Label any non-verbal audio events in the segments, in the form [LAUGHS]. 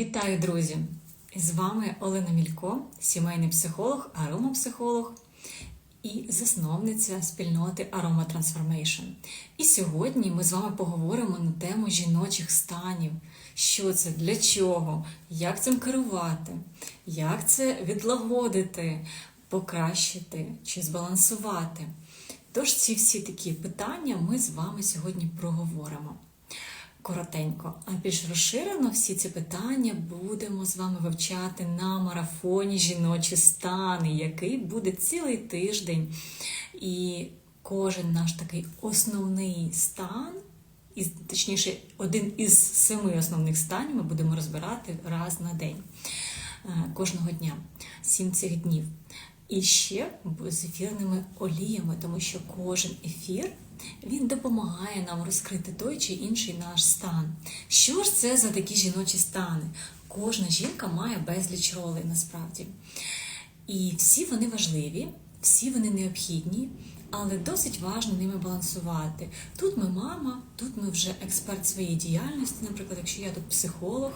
Вітаю, друзі! З вами Олена Мілько, сімейний психолог, аромапсихолог і засновниця спільноти Aroma Transformation. І сьогодні ми з вами поговоримо на тему жіночих станів. Що це, для чого, як цим керувати, як це відлагодити, покращити чи збалансувати. Тож ці всі такі питання ми з вами сьогодні проговоримо коротенько, а більш розширено всі ці питання будемо з вами вивчати на марафоні жіночі стани, який буде цілий тиждень. І кожен наш такий основний стан, і, точніше, один із семи основних станів ми будемо розбирати раз на день е, кожного дня, сім цих днів. І ще з ефірними оліями, тому що кожен ефір він допомагає нам розкрити той чи інший наш стан. Що ж це за такі жіночі стани? Кожна жінка має безліч ролей насправді. І всі вони важливі, всі вони необхідні, але досить важливо ними балансувати. Тут ми мама, тут ми вже експерт своєї діяльності, наприклад, якщо я тут психолог,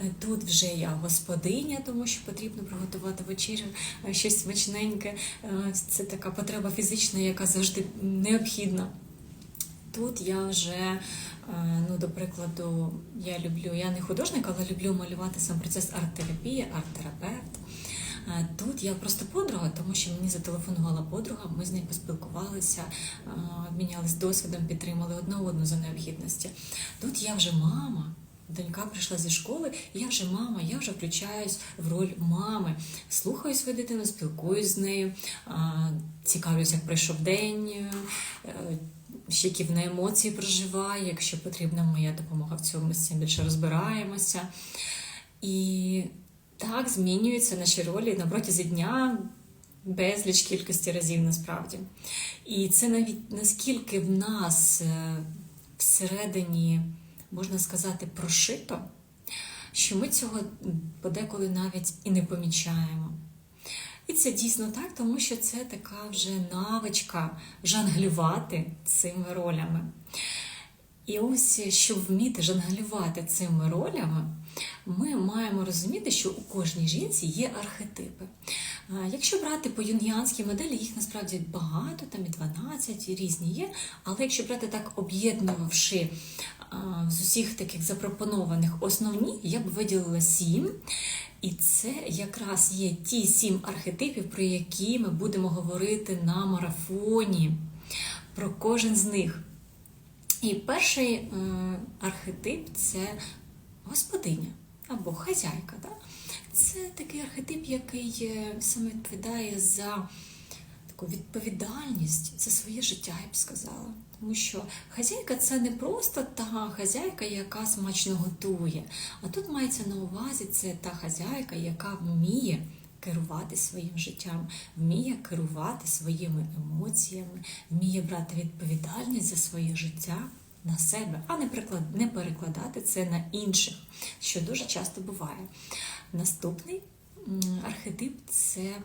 е, тут вже я господиня, тому що потрібно приготувати вечерю, е, щось смачненьке. Е, Це така потреба фізична, яка завжди необхідна. Тут я вже, ну, до прикладу, я люблю, я не художник, але люблю малювати сам процес арт-терапії, арт-терапевт. Тут я просто подруга, тому що мені зателефонувала подруга, ми з нею поспілкувалися, обмінялись досвідом, підтримали одна одну за необхідності. Тут я вже мама. Донька прийшла зі школи, я вже мама, я вже включаюсь в роль мами, слухаю свою дитину, спілкуюсь з нею, цікавлюсь, як пройшов день, ще які в емоції проживає. Якщо потрібна моя допомога в цьому, ми з цим більше розбираємося. І так змінюються наші ролі на протязі дня безліч кількості разів насправді. І це навіть наскільки в нас е, всередині, можна сказати, прошито, що ми цього подеколи навіть і не помічаємо. І це дійсно так, тому що це така вже навичка жонглювати цими ролями. І ось, щоб вміти жонглювати цими ролями, ми маємо розуміти, що у кожній жінці є архетипи. Якщо брати по юнгіанській моделі, їх насправді багато, там і 12, і різні є. Але якщо брати так, об'єднувавши з усіх таких запропонованих основні, я б виділила сім. І це якраз є ті сім архетипів, про які ми будемо говорити на марафоні, про кожен з них. І перший архетип це господиня або хазяйка. Да? Це такий архетип, який е, саме відповідає за таку відповідальність за своє життя, я б сказала. Тому що хазяйка це не просто та хазяйка, яка смачно готує. А тут мається на увазі це та хазяйка, яка вміє керувати своїм життям, вміє керувати своїми емоціями, вміє брати відповідальність за своє життя на себе, а не не перекладати це на інших, що дуже часто буває. Наступний архетип це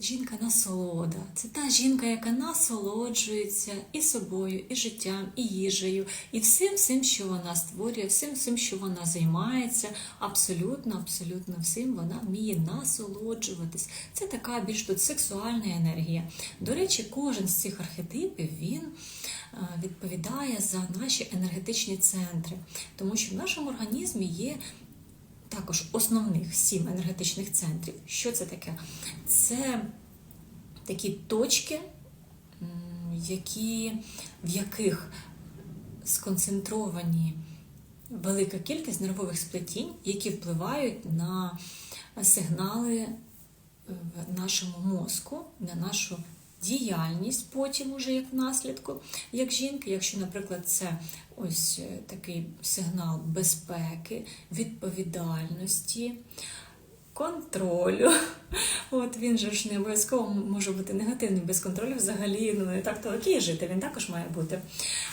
жінка насолода. Це та жінка, яка насолоджується і собою, і життям, і їжею, і всім, всім, що вона створює, всім, всім, що вона займається, абсолютно, абсолютно всім вона вміє насолоджуватись. Це така більш тут сексуальна енергія. До речі, кожен з цих архетипів він відповідає за наші енергетичні центри, тому що в нашому організмі є також основних сім енергетичних центрів. Що це таке? Це такі точки, які, в яких сконцентровані велика кількість нервових сплетінь, які впливають на сигнали в нашому мозку, на нашу діяльність потім, уже як наслідку, як жінки, якщо, наприклад, це ось е, такий сигнал безпеки, відповідальності. Контролю. [LAUGHS] От він же ж не обов'язково може бути негативним без контролю взагалі ну не так то окей жити, він також має бути.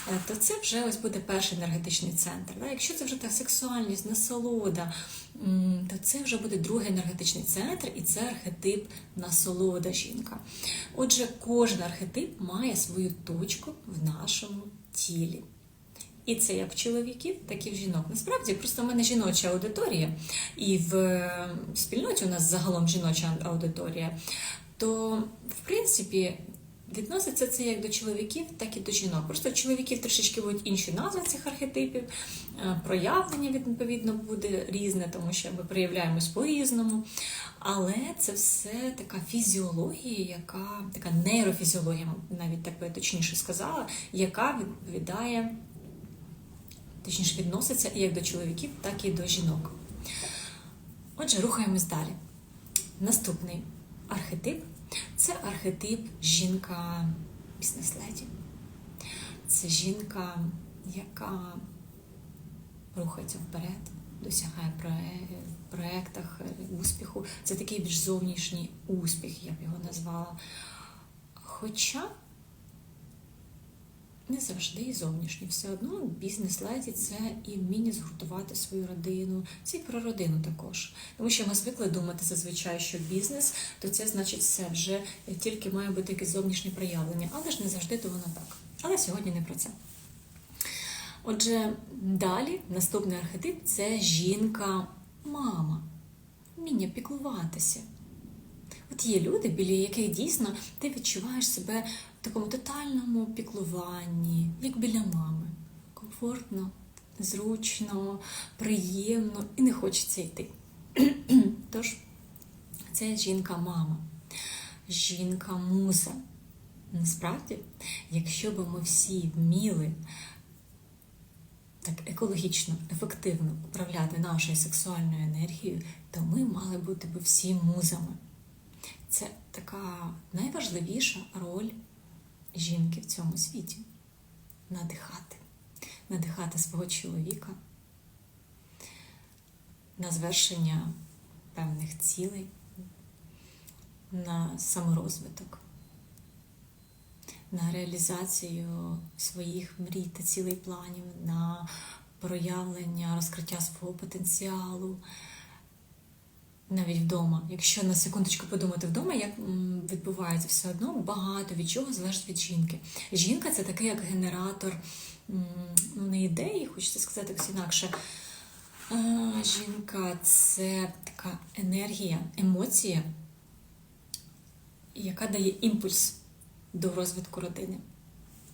Е, то це вже ось буде перший енергетичний центр. Якщо це вже та сексуальність, насолода, то це вже буде другий енергетичний центр, і це архетип насолода жінка. Отже, кожен архетип має свою точку в нашому тілі. І це як в чоловіків, так і в жінок. Насправді, просто в мене жіноча аудиторія, і в е, спільноті у нас загалом жіноча аудиторія. То, в принципі, відноситься це як до чоловіків, так і до жінок. Просто в чоловіків трішечки будуть інші назви цих архетипів, е, проявлення відповідно буде різне, тому що ми проявляємось по-різному. Але це все така фізіологія, яка така нейрофізіологія, навіть так би точніше сказала, яка відповідає, точніше відноситься і як до чоловіків, так і до жінок. Отже, рухаємось далі. Наступний архетип це архетип жінка бізнес-леді. Це жінка, яка рухається вперед, досягає в проєктах успіху. Це такий більш зовнішній успіх, я б його назвала. Хоча не завжди і зовнішній. Все одно бізнес-леді це і вміння згуртувати свою родину, це і про родину також. Тому що ми звикли думати зазвичай, що бізнес, то це значить все вже тільки має бути якесь зовнішнє проявлення, але ж не завжди то воно так. Але сьогодні не про це. Отже, далі наступний архетип це жінка-мама, вміння піклуватися. От є люди, біля яких дійсно ти відчуваєш себе в такому тотальному піклуванні, як біля мами. Комфортно, зручно, приємно і не хочеться йти. [CLEARS THROAT] Тож, це жінка-мама, жінка-муза. Насправді, якщо б ми всі вміли так екологічно, ефективно управляти нашою сексуальною енергією, то ми мали бути б всі музами. Це така найважливіша роль жінки в цьому світі. Надихати, надихати свого чоловіка на звершення певних цілей, на саморозвиток, на реалізацію своїх мрій та цілей планів, на проявлення, розкриття свого потенціалу навіть вдома. Якщо на секундочку подумати вдома, як відбувається все одно, багато від чого залежить від жінки. Жінка це такий як генератор ну, не ідеї, хочеться сказати якось інакше. Жінка це така енергія, емоція, яка дає імпульс до розвитку родини.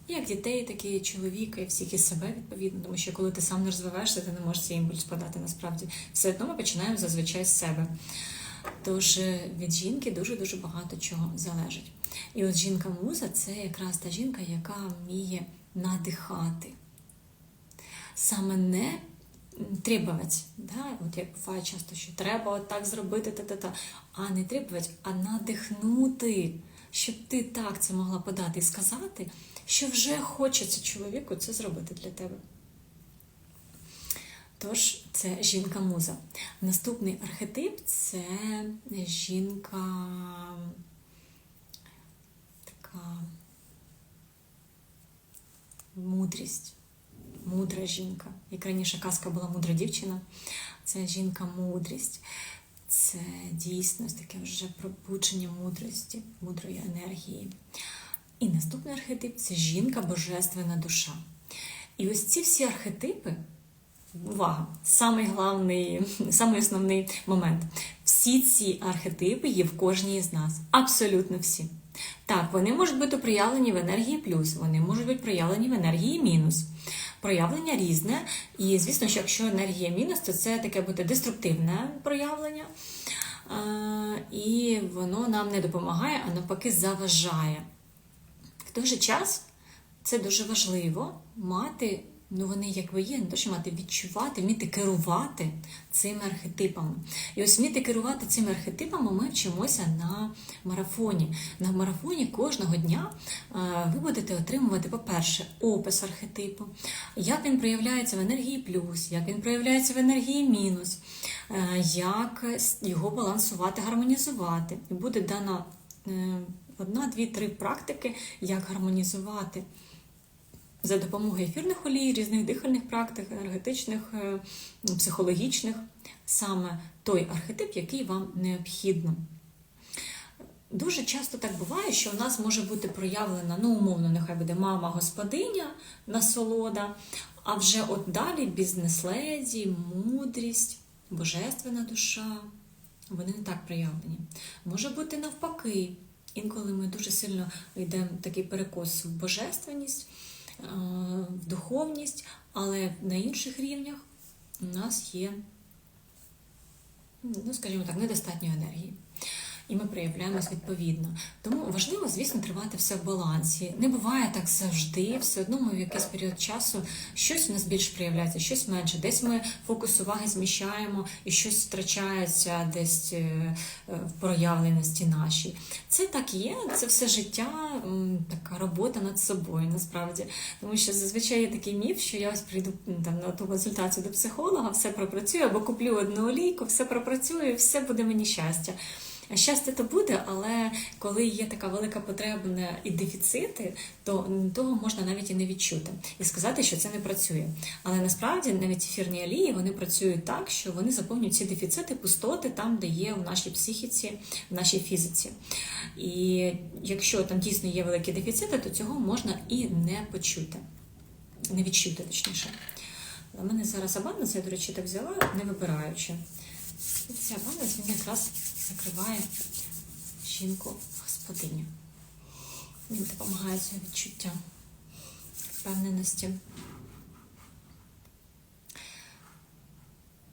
Як дітей, так і чоловіка, і всіх і себе відповідно, тому що коли ти сам не розвиваєшся, ти не можеш цей імпульс подати насправді. Все одно ми починаємо зазвичай з себе. Тож е, від жінки дуже-дуже багато чого залежить. І от жінка-муза це якраз та жінка, яка вміє надихати. Саме не требувати, да? от як буває часто, що треба от так зробити, та-та-та, а не требувати, а надихнути, щоб ти так це могла подати і сказати що вже хочеться чоловіку це зробити для тебе. Тож, це жінка-муза. Наступний архетип це жінка така мудрість, мудра жінка. Як раніше казка була мудра дівчина, це жінка-мудрість. Це дійсно таке вже пробудження мудрості, мудрої енергії. І наступний архетип це жінка божественна душа. І ось ці всі архетипи, увага, самий головний, самий основний момент. Всі ці архетипи є в кожній з нас. Абсолютно всі. Так, вони можуть бути проявлені в енергії плюс, вони можуть бути проявлені в енергії мінус. Проявлення різне. І, звісно, що якщо енергія мінус, то це таке буде деструктивне проявлення. І воно нам не допомагає, а навпаки, заважає той же час це дуже важливо мати, ну вони як ви є, не то що мати відчувати, вміти керувати цими архетипами. І ось вміти керувати цими архетипами ми вчимося на марафоні. На марафоні кожного дня ви будете отримувати, по-перше, опис архетипу, як він проявляється в енергії плюс, як він проявляється в енергії мінус, як його балансувати, гармонізувати. І буде дана. Одна, дві, три практики, як гармонізувати за допомогою ефірних олій, різних дихальних практик, енергетичних, е, психологічних, саме той архетип, який вам необхідно. Дуже часто так буває, що у нас може бути проявлена, ну, умовно, нехай буде мама-господиня, насолода, А вже от далі бізнес-леді, мудрість, божественна душа, вони не так проявлені. Може бути навпаки. Інколи ми дуже сильно йдемо такий перекос в божественність, е, в духовність, але на інших рівнях у нас є, ну, скажімо так, недостатньо енергії. І ми проявляємось відповідно. Тому важливо, звісно, тримати все в балансі. Не буває так завжди. Все одно ми в якийсь період часу щось у нас більше проявляється, щось менше. Десь ми фокус уваги зміщаємо і щось втрачається десь е, в проявленості нашій. Це так є, це все життя, така робота над собою, насправді. Тому що зазвичай є такий міф, що я ось прийду там на ту консультацію до психолога, все пропрацюю, або куплю одну олійку, все пропрацюю, все буде мені щастя. Щастя то буде, але коли є така велика потреба і дефіцити, то того можна навіть і не відчути і сказати, що це не працює. Але насправді навіть ефірні олії вони працюють так, що вони заповнюють ці дефіцити, пустоти там, де є в нашій психіці, в нашій фізиці. І якщо там дійсно є великі дефіцити, то цього можна і не почути, не відчути точніше. У мене зараз абанна, це до речі, так взяла, не вибираючи. І ця абанна він якраз закриває жінку господиню. Він допомагає цього відчуття впевненості.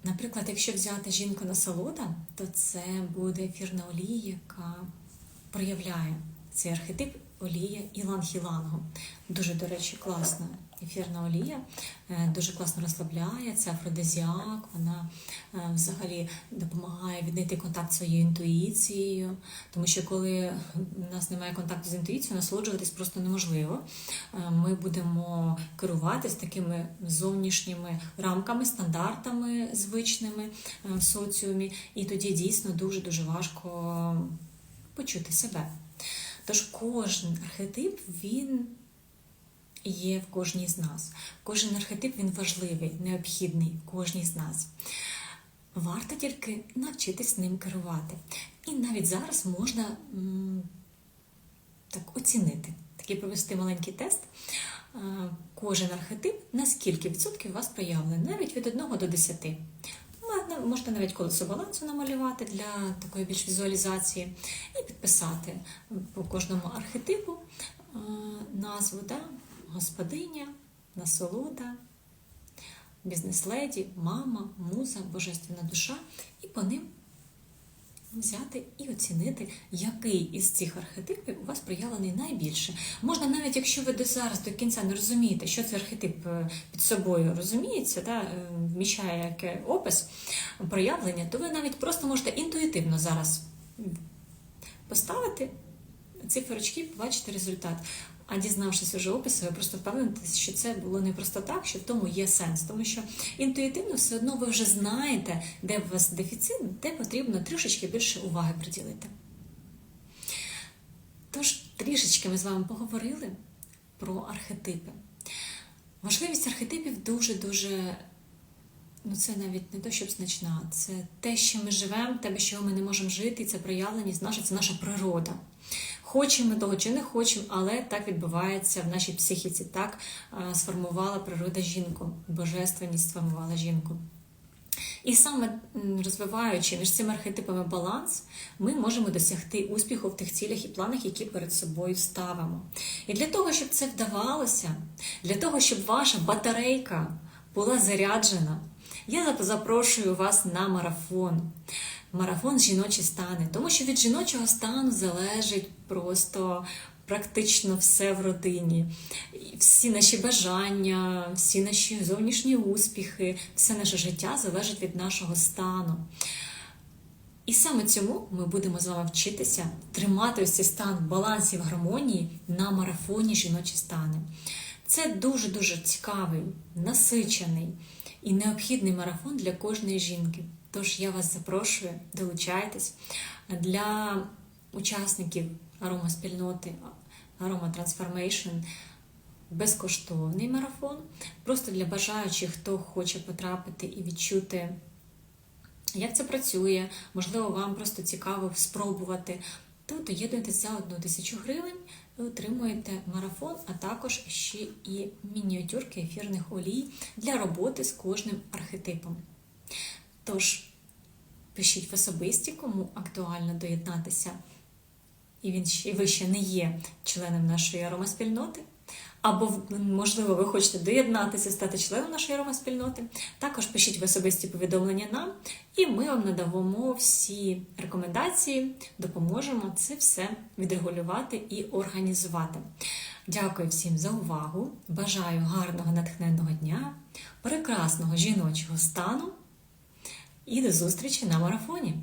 Наприклад, якщо взяти жінку насолода, то це буде ефірна олія, яка проявляє цей архетип олія Іланг-Ілангу. Дуже, до речі, класна ефірна олія, е, дуже класно розслабляє, це афродизіак, вона е, взагалі допомагає віднайти контакт з своєю інтуїцією, тому що коли у нас немає контакту з інтуїцією, насолоджуватись просто неможливо. Е, ми будемо керуватись такими зовнішніми рамками, стандартами звичними в соціумі, і тоді дійсно дуже-дуже важко почути себе. Тож кожен архетип він є в кожній з нас. Кожен архетип він важливий, необхідний кожній з нас. Варто тільки навчитись ним керувати. І навіть зараз можна так оцінити, такий провести маленький тест. Кожен архетип, наскільки відсотків у вас проявлений, навіть від 1 до 10. Можна навіть колесо балансу намалювати для такої більш візуалізації, і підписати по кожному архетипу назву да? Господиня, насолода, бізнес-леді, мама, муза, божественна душа, і по ним взяти і оцінити, який із цих архетипів у вас проявлений найбільше. Можна навіть, якщо ви до зараз до кінця не розумієте, що цей архетип е, під собою розуміється, да, е, вміщає яке опис проявлення, то ви навіть просто можете інтуїтивно зараз поставити циферочки, побачити результат. А дізнавшись уже опису, ви просто впевнитесь, що це було не просто так, що в тому є сенс, тому що інтуїтивно все одно ви вже знаєте, де у вас дефіцит, де потрібно трішечки більше уваги приділити. Тож, трішечки ми з вами поговорили про архетипи. Важливість архетипів дуже-дуже, ну це навіть не то, щоб значна, це те, що ми живемо, те, без чого ми не можемо жити, і це проявленість наша, це наша природа. Хочемо того чи не хочемо, але так відбувається в нашій психіці. Так сформувала природа жінку, божественність сформувала жінку. І саме розвиваючи між цими архетипами баланс, ми можемо досягти успіху в тих цілях і планах, які перед собою ставимо. І для того, щоб це вдавалося, для того, щоб ваша батарейка була заряджена, я запрошую вас на марафон марафон жіночі стани, тому що від жіночого стану залежить просто практично все в родині. Всі наші бажання, всі наші зовнішні успіхи, все наше життя залежить від нашого стану. І саме цьому ми будемо з вами вчитися тримати ось цей стан в балансі в гармонії на марафоні жіночі стани. Це дуже-дуже цікавий, насичений і необхідний марафон для кожної жінки. Тож я вас запрошую, долучайтесь для учасників аромаспільноти Aroma Transformation безкоштовний марафон. Просто для бажаючих, хто хоче потрапити і відчути, як це працює. Можливо, вам просто цікаво спробувати то доєднуєтесь за одну тисячу гривень, ви отримуєте марафон, а також ще і мініатюрки ефірних олій для роботи з кожним архетипом. Тож, пишіть в особисті, кому актуально доєднатися, і він ще, ви ще не є членом нашої аромаспільноти. Або, можливо, ви хочете доєднатися, стати членом нашої аромаспільноти. Також пишіть в особисті повідомлення нам, і ми вам надамо всі рекомендації, допоможемо це все відрегулювати і організувати. Дякую всім за увагу. Бажаю гарного натхненного дня, прекрасного жіночого стану і до зустрічі на марафоні!